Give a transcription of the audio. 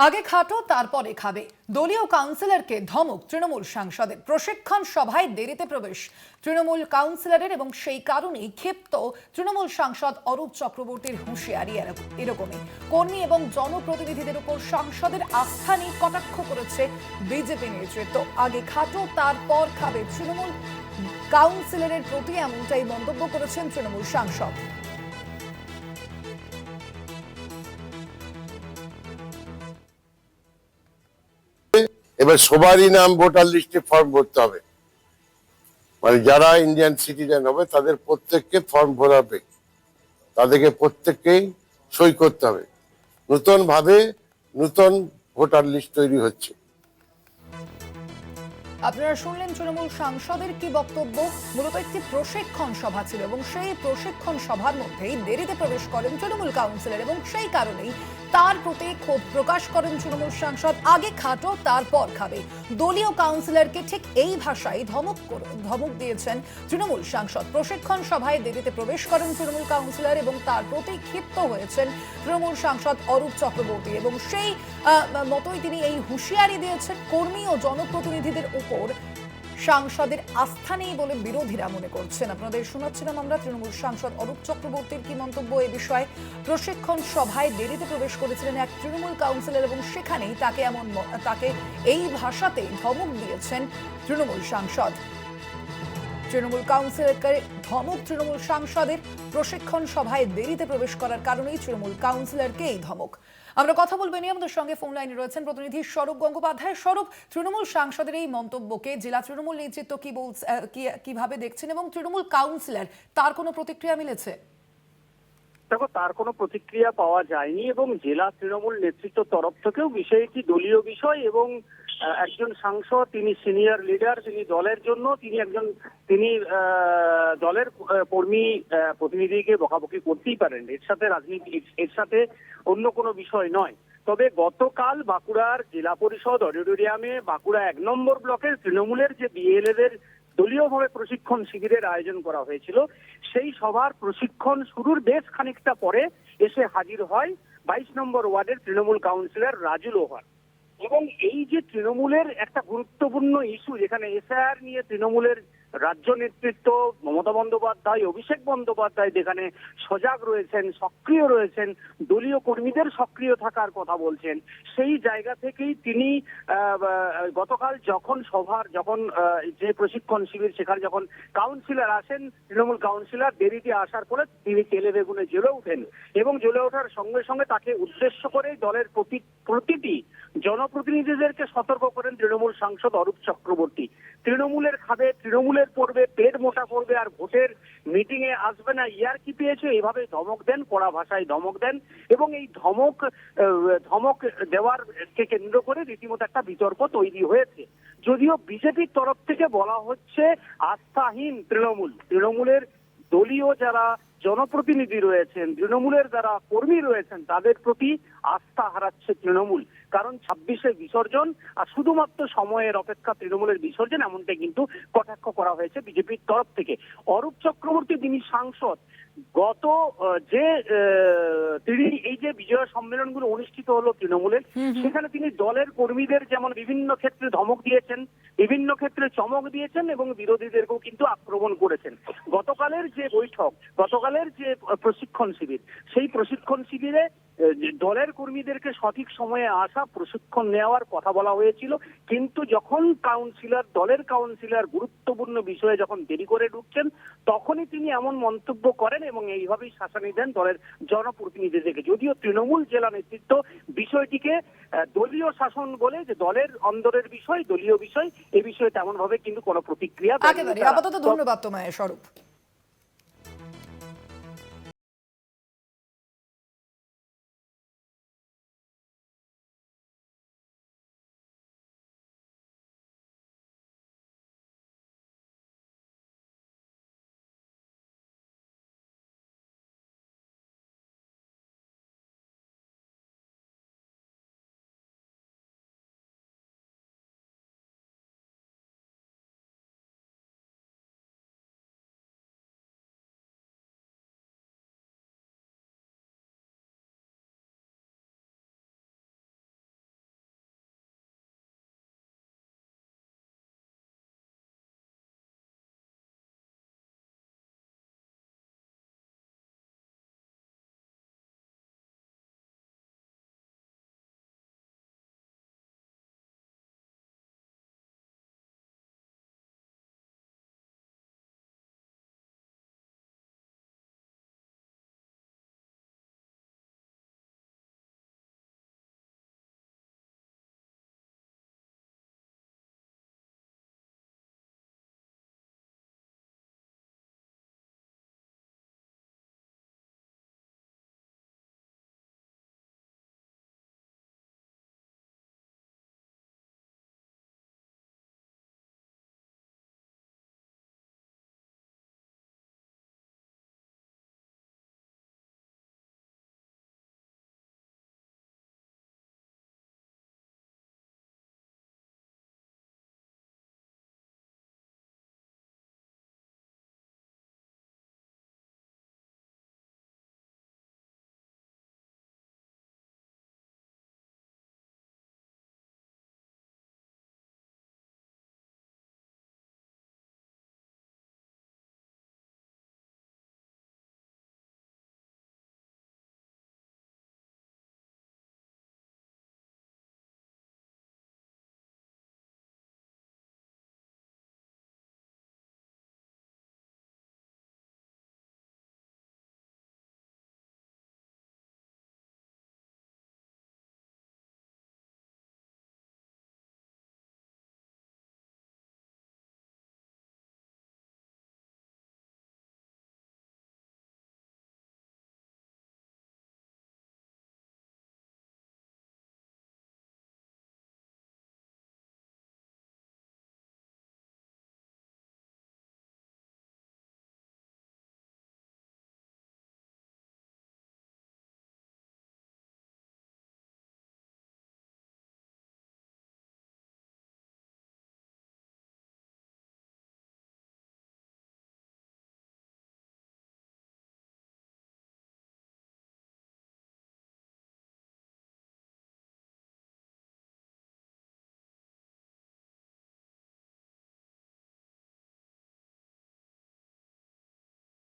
আগে খাটো, তারপরে খাবে। দলীয় কাউন্সিলরকে ধমক তৃণমূল সাংসদের। প্রশিক্ষণ সভায় দেরিতে প্রবেশ। তৃণমূল কাউন্সিলরের এবং সেই কারণেই ক্ষিপ্ত তৃণমূল সাংসদ অরূপ চক্রবর্তীর হুঁশিয়ারি এরকম- এরকমই। কর্মী এবং জনপ্রতিনিধিদের উপর সাংসদের আস্থা নিয়ে কটাক্ষ করেছে বিজেপি নেতৃত্ব। আগে খাটো, তারপর খাবে তৃণমূল। কাউন্সিলরের প্রতি এমনটাই মন্তব্য করেছেন তৃণমূল সাংসদ। এবার সবারই নাম ভোটার লিস্টে ফর্ম ভরতে হবে। মানে যারা ইন্ডিয়ান সিটিজেন হবে, তাদের প্রত্যেককে ফর্ম ভরাবে। তাদেরকে প্রত্যেককেই সই করতে হবে। নতুন ভাবে নতুন ভোটার লিস্ট তৈরি হচ্ছে। আপনারা শুনলেন তৃণমূল সাংসদের কি বক্তব্য? মূলত একটি প্রশিক্ষণ সভা ছিল এবং সেই প্রশিক্ষণ সভার মধ্যেই দেরিতে প্রবেশ করেন তৃণমূল কাউন্সিলর এবং সেই কারণেই তার প্রতি ক্ষোভ প্রকাশ করেন তৃণমূল সাংসদ। আগে খাটো, তারপর খাবে। দলীয় কাউন্সিলরকে ঠিক এই ভাষায় ধমক ধমক দিয়েছেন তৃণমূল সাংসদ। প্রশিক্ষণ সভায় দেরিতে প্রবেশ করেন তৃণমূল কাউন্সিলর এবং তার প্রতি ক্ষিপ্ত হয়েছেন তৃণমূল সাংসদ অরূপ চক্রবর্তী এবং সেই মতোই তিনি এই হুঁশিয়ারি দিয়েছেন। কর্মী ও জনপ্রতিনিধিদের উপর সাংসদের আস্থা নেই বলে বিরোধীরা মনে করছেন। আপনাদের শোনাচ্ছিলাম আমরা তৃণমূল সাংসদ অরূপ চক্রবর্তীর কি মন্তব্য এ বিষয়ে। প্রশিক্ষণ সভায় দেরিতে প্রবেশ করেছিলেন এক তৃণমূল কাউন্সিলর এবং সেখানেই তাকে এমন তাকে এই ভাষাতে ধমক দিয়েছেন তৃণমূল সাংসদ। তৃণমূল কাউন্সিলরকে ধমক তৃণমূল সাংসদের। প্রশিক্ষণ সভায় দেরিতে প্রবেশ করার কারণেই তৃণমূল কাউন্সিলরকে এই ধমক। আমরা কথা বলব নিয়ে। আমাদের সঙ্গে ফোন লাইনে রয়েছেন প্রতিনিধি স্বরূপ গঙ্গোপাধ্যায়। স্বরূপ, তৃণমূল সাংসদের এই মন্তব্যকে জেলা তৃণমূল নেতৃত্ব কি বলছে কীভাবে দেখছেন এবং তৃণমূল কাউন্সিলর, তার কোনো প্রতিক্রিয়া মিলেছে? দেখো, তার কোনো প্রতিক্রিয়া পাওয়া যায়নি এবং জেলা তৃণমূল নেতৃত্ব তরফ থেকেও বিষয়টি দলীয় বিষয় এবং একজন সাংসদ, তিনি সিনিয়র লিডার তিনি দলের জন্য, তিনি একজন, তিনি দলের কর্মী প্রতিনিধিকে বকাবকি করতেই পারেন। এর সাথে রাজনীতি, এর- সাথে অন্য কোনো বিষয় নয়। তবে গতকাল বাঁকুড়ার জেলা পরিষদ অডিটোরিয়ামে বাঁকুড়া এক নম্বর ব্লকের তৃণমূলের যে বিএলএদের দলীয়ভাবে প্রশিক্ষণ শিবিরের আয়োজন করা হয়েছিল, সেই সভার প্রশিক্ষণ শুরুর বেশ খানিকটা পরে এসে হাজির হয় বাইশ নম্বর ওয়ার্ডের তৃণমূল কাউন্সিলর রাজুল ওহার এবং এই যে তৃণমূলের একটা গুরুত্বপূর্ণ ইস্যু যেখানে এসআর নিয়ে তৃণমূলের রাজ্য নেতৃত্ব মমতা বন্দ্যোপাধ্যায়, অভিষেক বন্দ্যোপাধ্যায় যেখানে সজাগ রয়েছেন, সক্রিয় রয়েছেন, দলীয় কর্মীদের সক্রিয় থাকার কথা বলছেন, সেই জায়গা থেকেই তিনি গতকাল যখন সভার, যখন যে প্রশিক্ষণ শিবির, সেখানে যখন কাউন্সিলর আসেন, তৃণমূল কাউন্সিলর দেরিতে আসার পরে তিনি তেলে বেগুনে জ্বলে ওঠেন এবং জ্বলে ওঠার সঙ্গে সঙ্গে তাকে উদ্দেশ্য করে দলের প্রতি, প্রতিটি জনপ্রতিনিধিদেরকে সতর্ক করেন তৃণমূল সাংসদ অরূপ চক্রবর্তী। তৃণমূলের খাবে তৃণমূলের পড়বে, পেট মোটা করবে আর ভোটের মিটিং এ আসবে না। ইয়ার কি পেয়েছে? এভাবে ধমক দেন, কড়া ভাষায় ধমক দেন এবং এই ধমক ধমক দেওয়ার কে কেন্দ্র করে রীতিমতো একটা বিতর্ক তৈরি হয়েছে। যদিও বিজেপির তরফ থেকে বলা হচ্ছে, আস্থাহীন তৃণমূল। তৃণমূলের দলীয় যারা জনপ্রতিনিধি রয়েছেন তৃণমূলের যারা কর্মী রয়েছেন তাদের প্রতি আস্থা হারাচ্ছে তৃণমূল। কারণ ছাব্বিশে বিসর্জন আর শুধুমাত্র সময়ের অপেক্ষা তৃণমূলের বিসর্জন এমনটাই কিন্তু কটাক্ষ করা হয়েছে বিজেপির তরফ থেকে। অরূপ চক্রবর্তী তিনি সাংসদ গত যে তিনি এই যে বিজয় সম্মেলনগুলো অনুষ্ঠিত হলো তৃণমূলের সেখানে তিনি দলের কর্মীদের যেমন বিভিন্ন ক্ষেত্রে ধমক দিয়েছেন বিভিন্ন ক্ষেত্রে চমক দিয়েছেন এবং বিরোধীদেরকেও কিন্তু আক্রমণ করেছেন। গতকালের যে বৈঠক গতকালের যে প্রশিক্ষণ শিবির, সেই প্রশিক্ষণ শিবিরে দলের কর্মীদেরকে সঠিক সময়ে আসা, প্রশিক্ষণ নেওয়ার কথা বলা হয়েছিল। কিন্তু যখন কাউন্সিলর দলের কাউন্সিলর গুরুত্বপূর্ণ বিষয়ে যখন দেরি করে ঢুকছেন, তখনই তিনি এমন মন্তব্য করেন এবং এইভাবেই শাসানি দেন দলের জনপ্রতিনিধিদেরকে যদিও তৃণমূল জেলা নেতৃত্ব বিষয়টিকে দলীয় শাসন বলে যে দলের অন্দরের বিষয়, দলীয় বিষয়, এ বিষয়ে তেমন ভাবে কিন্তু কোনো প্রতিক্রিয়া আপাতত ধন্যবাদ তোমায়, স্বরূপ।